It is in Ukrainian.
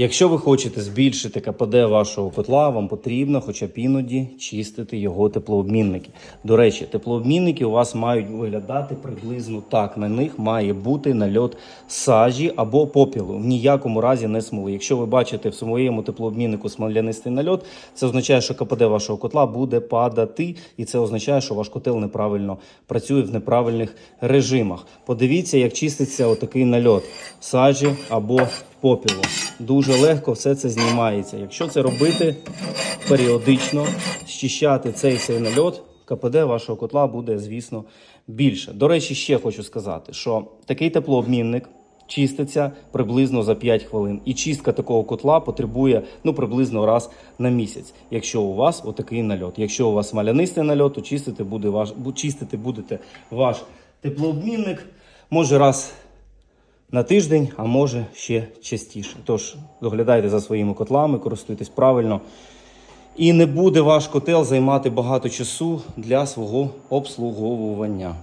Якщо ви хочете збільшити КПД вашого котла, вам потрібно хоча б іноді чистити його теплообмінники. До речі, теплообмінники у вас мають виглядати приблизно так. На них має бути нальот сажі або попілу. В ніякому разі не смоли. Якщо ви бачите в своєму теплообміннику смолянистий нальот, це означає, що КПД вашого котла буде падати, і це означає, що ваш котел неправильно працює в неправильних режимах. Подивіться, як чиститься отакий нальот сажі або попілу. Дуже легко все це знімається. Якщо це робити періодично, щищати цей цей нальот, КПД вашого котла буде, звісно, більше. До речі, ще хочу сказати, що такий теплообмінник чиститься приблизно за 5 хвилин. І чистка такого котла потребує ну, приблизно раз на місяць, якщо у вас отакий нальот. Якщо у вас смолянистий нальот, то чистити, буде ваш, чистити будете ваш теплообмінник. Може раз на тиждень, а може ще частіше. Тож доглядайте за своїми котлами, користуйтесь правильно. І не буде ваш котел займати багато часу для свого обслуговування.